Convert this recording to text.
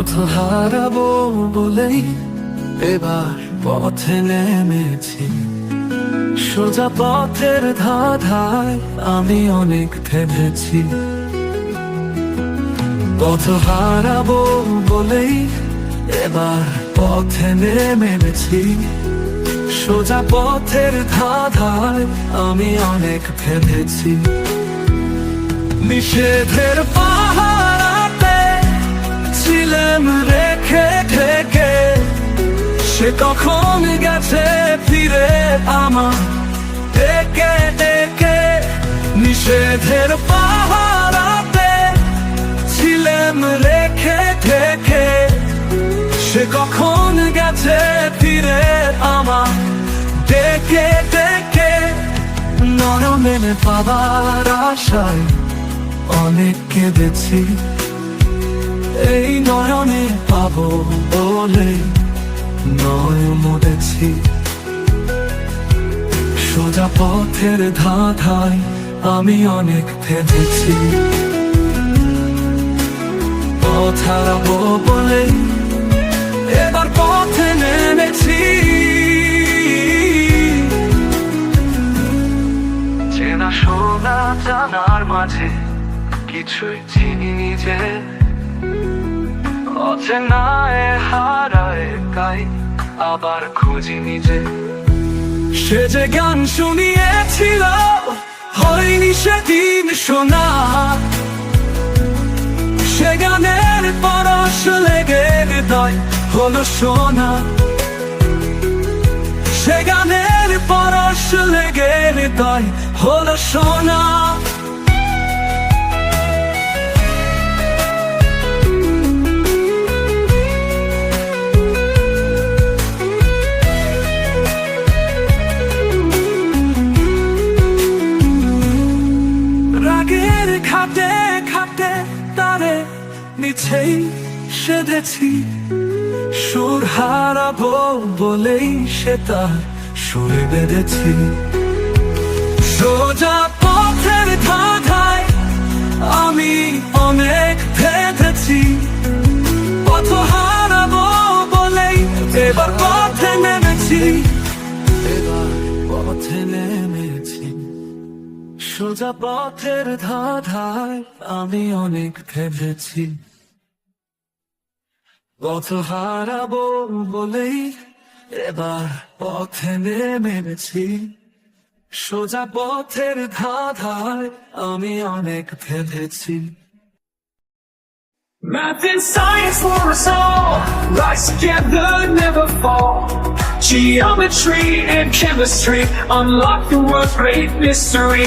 হারাবো বলেই এবার পথে নেমেছি। সোজা পথের ধাঁধায় আমি অনেক থেমেছি। পথ হারাবো বলেই এবার পথে নেমেছি। সোজা পথের ধাঁধায় আমি অনেক ভেবেছি নিষেধের পাহাড়াতে ছিলেন রেখে ঠেকে সে কখন গেছে ফিরে আমার ডেকে ডেকে নিষেধের পাহাড়াতে ছিলেন রেখে ঠেকে সে কখন গেছে ফিরে আমার ডেকে ডেকে নরমেনে পাবার আশায় অনেক কেঁদেছি। এই নয়নে পাবো বলে নয় মরেছি সোজা পথের ধাঁধায় আমি অনেক ভেবেছি পথ হারাবো বলে এবার পথে নেমেছি। চেনা শোনা জানার মাঝে কিছুই চিনি নিজে অচেনায় হারায় কাই, আবার খুঁজি নিজে। সে যে গান শুনিয়েছিল হয়নি সেদিন শোনা। সে গানের পরশ লেগে হৃদয় হলো সোনা। সে গানের পরশ লেগে হৃদয় হলো সোনা। খাটে খাটে তারে নিচেই সেধেছি। সুর হারাবো বলেই সে তার সুরে বেঁধেছি। সোজা পথের ধাঁধায় আমি অনেক ভেবেছি পথ হারাবো বলেই এবার পথে নেমেছি। এবার পথে নেমেছি। সোজা পথের ধাধায় আমি অনেক ভেবেছি। পথ হারাবো বলেই এবার পথে নেমেছি। সোজা পথের ধাধায় আমি অনেক ভেবেছি। Math and science for us all. Rise together, never fall. Geometry and chemistry unlock the world's great mystery.